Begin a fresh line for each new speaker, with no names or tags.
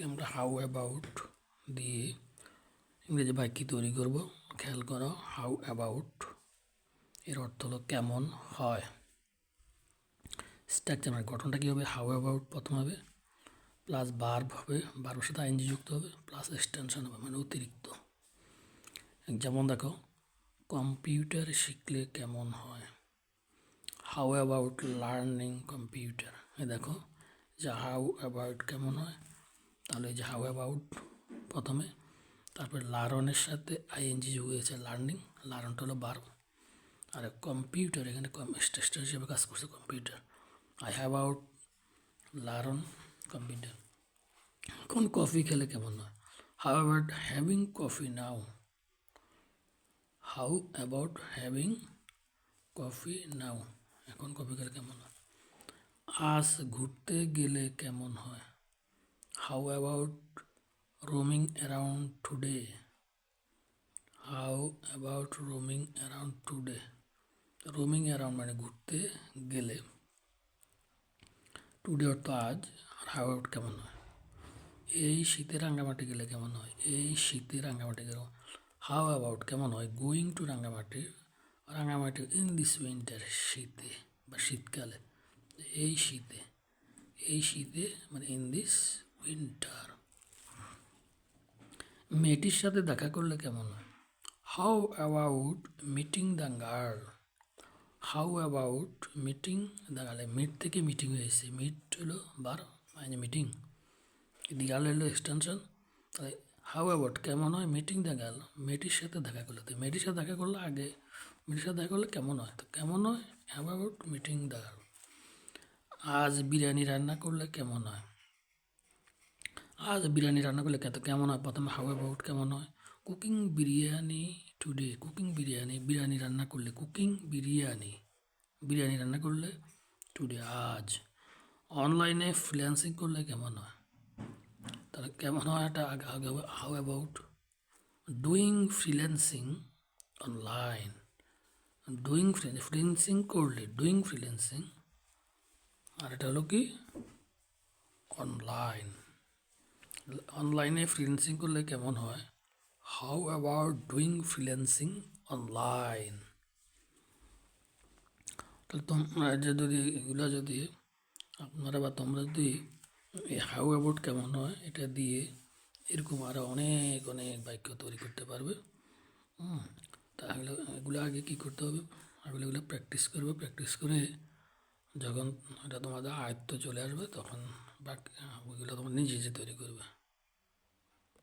আজকে আমরা how about দিয়ে ইংরেজি বাক্য তৈরি করব। খেয়াল করো হাউ অ্যাবাউট এর অর্থ হলো কেমন হয়। স্ট্রাকচার মানে গঠনটা কী হবে হাউ অ্যাবাউট প্রথম হবে প্লাস বার্ব হবে বার্বের সাথে আইনজি যুক্ত হবে প্লাস এক্সটেনশন হবে মানে অতিরিক্ত। যেমন দেখো কম্পিউটার শিখলে কেমন হয়। হাউ অ্যাবাউট লার্নিং কম্পিউটার দেখো, যে হাউ অ্যাবাউট কেমন হয়? তাহলে যে হাউ অ্যাবাউট প্রথমে, তারপরে লারনের সাথে আইএনজি যোগ হয়েছে লার্নিং লার্নটা হলো বার। আর কম্পিউটার এখানে স্টেস্টার হিসেবে কাজ করছে computer I have out learn computer এখন কফি খেলে কেমন হয়? How about having coffee now how about having coffee now এখন কফি খেলে কেমন হয়? আজ ঘুরতে গেলে কেমন হয়? How about roaming around today how about roaming around today roaming around মানে ঘুরতে গেলে। টুডে অর্থ আজ, আর হাউ অ্যাবাউট কেমন হয়? এই শীতে রাঙ্গামাটি গেলে কেমন হয়? এই শীতে রাঙ্গামাটি গেলে হাউ অ্যাবাউট কেমন হয়? Going to Rangamati Rangamati in this winter শীতে বা শীতকালে। এই শীতে এই শীতে মানে ইন দিস উইন্টার। মেয়েটির সাথে দেখা করলে কেমন হয়? How about meeting the girl how about meeting the girl meet থেকে মিটিং হয়েছে। মিট হলো বার মানে মিটিং দি গার্ল হলো এক্সটেনশন তাহলে হাউ অ্যাবাউট কেমন হয় মিটিং দ্য গার্ল মেয়েটির সাথে দেখা করলে তো মেয়েটির সাথে দেখা করলে আগে মেয়েটির সাথে দেখা করলে কেমন হয়? তো কেমন হয়? অ্যাবাউট মিটিং দ্য গার্ল আজ বিরিয়ানি রান্না করলে কেমন হয়? আজ বিরিয়ানি রান্না করলে কত কেমন হয়? প্রথমে হাউ অ্যাবাউট কেমন হয়? Cooking biryani today cooking biryani biryani রান্না করলে কুকিং বিরিয়ানি বিরিয়ানি রান্না করলে টুডে আজ। অনলাইনে ফ্রিল্যান্সিং করলে কেমন হয়? তাহলে কেমন হয় এটা আগে আগে how about doing freelancing online doing freelancing করলে ডুইং ফ্রিল্যান্সিং আর এটা হলো কি? অনলাইন অনলাইনে ফ্রিল্যান্সিং করলে কেমন হয়? How about doing freelancing online তাহলে তোমরা যে যদি এগুলো যদি আপনারা বা তোমরা যদি হাউ অ্যাবাউট কেমন হয়, এটা দিয়ে এরকম আরও অনেক অনেক বাক্য তৈরি করতে পারবে। তাহলে এগুলো আগে কী করতে হবে? এগুলো এগুলো প্র্যাকটিস করবে। প্র্যাকটিস করে যখন এটা তোমাদের আয়ত্ত চলে আসবে, তখন বাকি ওইগুলো তোমার নিজে নিজে তৈরি করবে।